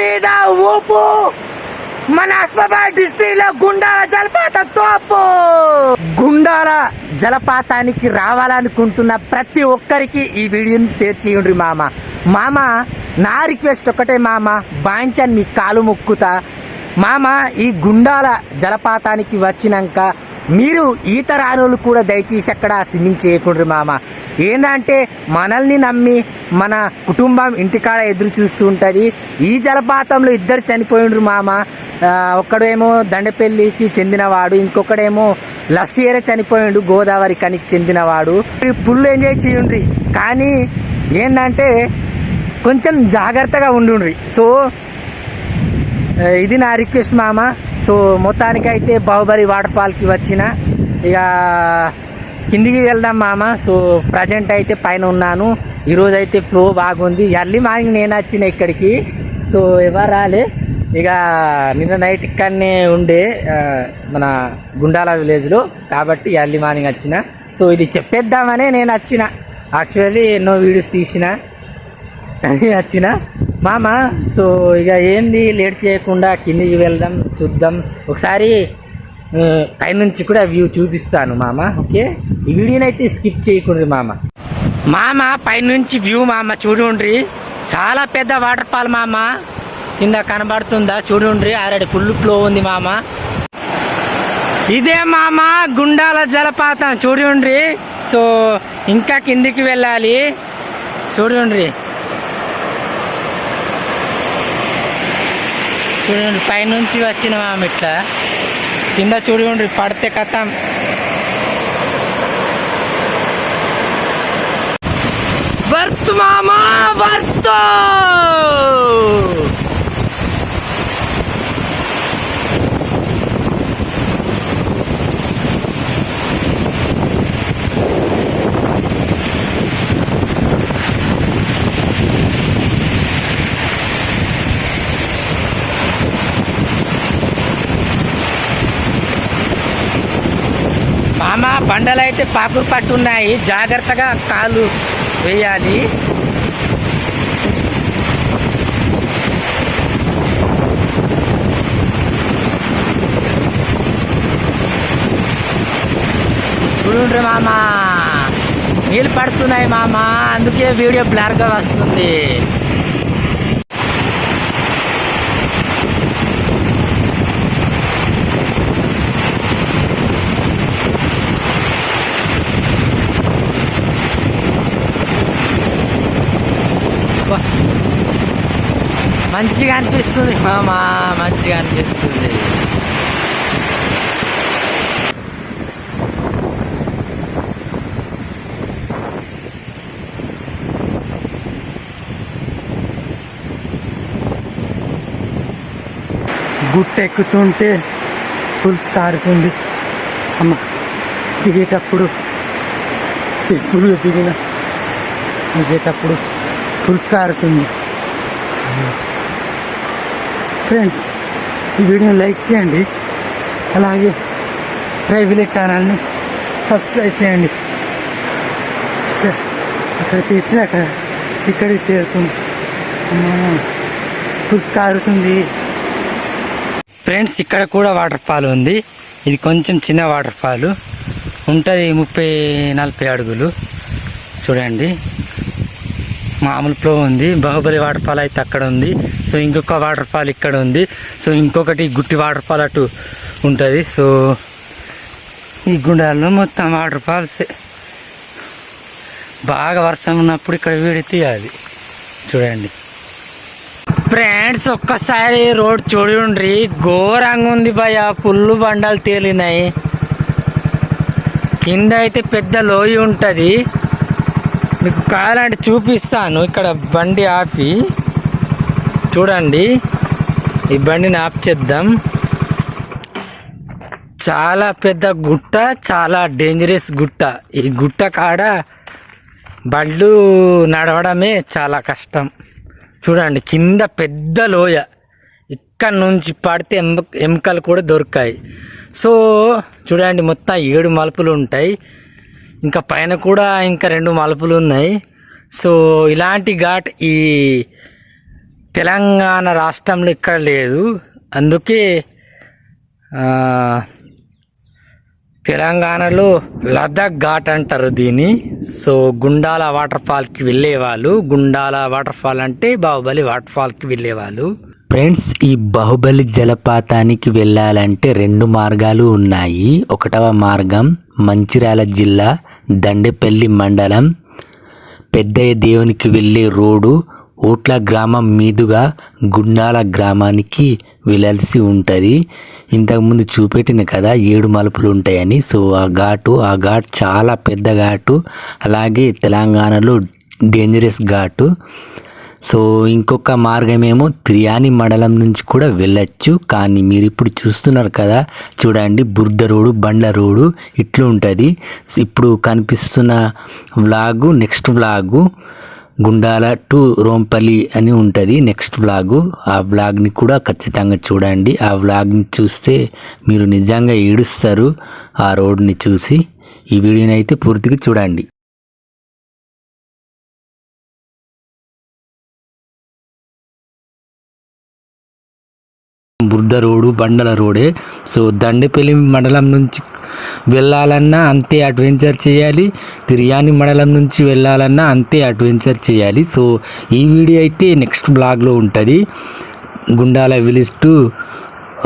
మీద ఊపు. మన అస్మాబాద్ డిస్ట్రిక్ట్లో గుండాల జలపాత తోపు. గుండాల జలపాతానికి రావాలనుకుంటున్న ప్రతి ఒక్కరికి ఈ వీడియోని షేర్ చేయండి మామ. మామ నా రిక్వెస్ట్ ఒకటే మామ బాంచన్ మీ కాలు మొక్కుతా. మామ ఈ గుండాల జలపాతానికి వచ్చినాక మీరు ఈత రానులు కూడా దయచేసి అక్కడ స్విమ్మింగ్ చేయకుండ్రి మామ. ఏంటంటే మనల్ని నమ్మి మన కుటుంబం ఇంటికాడ ఎదురు చూస్తూ ఉంటుంది. ఈ జలపాతంలో ఇద్దరు చనిపోయిండ్రు మామ. ఒక్కడేమో దండపల్లికి చెందినవాడు ఇంకొకడేమో లాస్ట్ ఇయరే చనిపోయిండు గోదావరి కనికి చెందినవాడు. ఫుల్ ఎంజాయ్ చేయండి కానీ ఏంటంటే కొంచెం జాగ్రత్తగా ఉండుండ్రి. సో ఇది నా రిక్వెస్ట్ మామ. సో మొత్తానికైతే బాహుబలి వాటర్ ఫాల్కి వచ్చిన. ఇక కిందికి వెళ్దాం మామ. సో ప్రజెంట్ అయితే పైన ఉన్నాను. ఈరోజు అయితే ఫ్లో బాగుంది. ఎర్లీ మార్నింగ్ నేను వచ్చిన ఇక్కడికి. సో ఎవరు రాలే. ఇక నిన్న నైట్ ఇక్కడనే ఉండే మన గుండాల విలేజ్లో కాబట్టి ఎర్లీ మార్నింగ్ వచ్చిన. సో ఇది చెప్పేద్దామనే నేను వచ్చిన. యాక్చువల్లీ ఎన్నో వీడియోస్ తీసిన. వచ్చిన. మామ సో ఇక ఏంది? లేట్ చేయకుండా కిందికి వెళ్దాం చూద్దాం. ఒకసారి పైనుంచి కూడా వ్యూ చూపిస్తాను మామ. ఓకే ఈ వీడియోని అయితే స్కిప్ చేయకుండ్రి మామ. మామ పైనుంచి వ్యూ మామ చూడుండ్రి. చాలా పెద్ద వాటర్ ఫాల్ మామ. కింద కనబడుతుందా? చూడుండ్రి ఆల్రెడీ ఫుల్ ఫ్లో ఉంది మామ. ఇదే మామ గుండాల జలపాతం చూడుండ్రి. సో ఇంకా కిందికి వెళ్ళాలి. చూడుండ్రి. చూడండి పైనుంచి వచ్చిన మామ ఇట్లా. కింద చూడండి పడితే కథం. వర్త్ మామా మామ బండలు అయితే పాకురు పట్టున్నాయి. జాగ్రత్తగా కాలు వేయాలి. చూడండి మామ. నీళ్ళు పడుతున్నాయి మామ. అందుకే వీడియో బ్లర్గా వస్తుంది. మంచిగా అనిపిస్తుంది మామా మంచిగా అనిపిస్తుంది గుట్ట ఎక్కుతుంటే పులుసు కారుతుంది. అమ్మ దిగేటప్పుడు చెప్పులు దిగిన దిగేటప్పుడు పులుసు కారుతుంది. ఫ్రెండ్స్ ఈ వీడియోని లైక్ చేయండి. అలాగే ట్రై విలేజ్ ఛానల్ని సబ్స్క్రైబ్ చేయండి. అక్కడ తీసి అక్కడ ఇక్కడికి చేరుతుంది పులుసు కారుతుంది. ఫ్రెండ్స్ ఇక్కడ కూడా వాటర్ ఫాల్ ఉంది. ఇది కొంచెం చిన్న వాటర్ ఫాల్. ఉంటుంది ముప్పై నలభై అడుగులు. చూడండి. మామూలు ఫ్లో ఉంది. బాహుబలి వాటర్ ఫాల్ అయితే అక్కడ ఉంది. సో ఇంకొక వాటర్ ఫాల్ ఇక్కడ ఉంది. సో ఇంకొకటి గుట్టి వాటర్ ఫాల్ అటు ఉంటుంది. సో ఈ గుండాల్లో మొత్తం వాటర్ ఫాల్స్ బాగా వర్షం ఉన్నప్పుడు ఇక్కడ వీడి తీయాలి. చూడండి. ఫ్రెండ్స్ ఒక్కసారి రోడ్ చూడండి. ఘోరంగా ఉంది భయ పుల్లు బండాలు తేలినాయి. కింద అయితే పెద్ద లోయ ఉంటుంది. మీకు కావాలంటే చూపిస్తాను. ఇక్కడ బండి ఆపి. చూడండి. ఈ బండిని ఆఫ్ చేద్దాం. చాలా పెద్ద గుట్ట చాలా డేంజరస్ గుట్ట. ఈ గుట్ట కాడ బళ్ళు నడవడమే చాలా కష్టం. చూడండి కింద పెద్ద లోయ. ఇక్కడ నుంచి పడితే ఎం ఎముకలు కూడా దొరికాయి సో చూడండి మొత్తం ఏడు మలుపులు ఉంటాయి. ఇంకా పైన కూడా ఇంకా రెండు మలుపులు ఉన్నాయి. సో ఇలాంటి ఘాట్ ఈ తెలంగాణ రాష్ట్రంలో ఇక్కడ లేదు. అందుకే తెలంగాణలో లదాఖ్ ఘాట్ అంటారు దీన్ని. సో గుండాల వాటర్ ఫాల్కి వెళ్ళేవాళ్ళు గుండాల వాటర్ ఫాల్ అంటే బాహుబలి వాటర్ ఫాల్కి వెళ్ళేవాళ్ళు ఫ్రెండ్స్ ఈ బాహుబలి జలపాతానికి వెళ్ళాలంటే రెండు మార్గాలు ఉన్నాయి. ఒకటవ మార్గం మంచిర్యాల జిల్లా దండేపల్లి మండలం పెద్దయ్య దేవునికి వెళ్ళే రోడ్డు ఓట్ల గ్రామం మీదుగా గుండాల గ్రామానికి వెళ్ళాల్సి ఉంటుంది. ఇంతకుముందు చూపెట్టిన కదా ఏడు మలుపులు ఉంటాయని. సో ఆ ఘాటు ఆ ఘాట్ చాలా పెద్ద ఘాటు. అలాగే తెలంగాణలో డేంజరస్ ఘాటు. సో ఇంకొక మార్గమేమో త్రియాని మండలం నుంచి కూడా వెళ్ళచ్చు. కానీ మీరు ఇప్పుడు చూస్తున్నారు కదా చూడండి బుర్ద రోడ్డు బండ్ల రోడ్డు ఇట్లా ఉంటుంది. ఇప్పుడు కనిపిస్తున్న vlog next vlog Gundala to Rompalli అని ఉంటుంది. Next vlog. ఆ వ్లాగ్ని కూడా ఖచ్చితంగా చూడండి. ఆ వ్లాగ్ని చూస్తే మీరు నిజంగా ఏడుస్తారు ఆ రోడ్ని చూసి. ఈ వీడియోని అయితే పూర్తిగా చూడండి. బుర్ద రోడ్డు బండల రోడే. సో దండపల్లి మండలం నుంచి వెళ్ళాలన్నా అంతే అడ్వెంచర్ చేయాలి. తిరియాని మండలం నుంచి వెళ్ళాలన్నా అంతే అడ్వెంచర్ చేయాలి. సో ఈ వీడియో అయితే నెక్స్ట్ బ్లాగ్లో ఉంటుంది. గుండాల విలేజ్ టు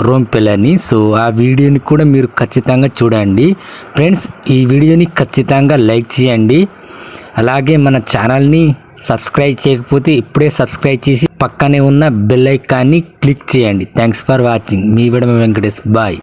రోంపెలని సో ఆ వీడియోని కూడా మీరు ఖచ్చితంగా చూడండి. ఫ్రెండ్స్ ఈ వీడియోని ఖచ్చితంగా లైక్ చేయండి. అలాగే మన ఛానల్ని సబ్స్క్రైబ్ చేయకపోతే ఇప్పుడే సబ్స్క్రైబ్ చేసి పక్కనే ఉన్న బెల్ ఐకాన్ని క్లిక్ చేయండి. Thanks for watching. Me విడమ Venkatesh. Bye.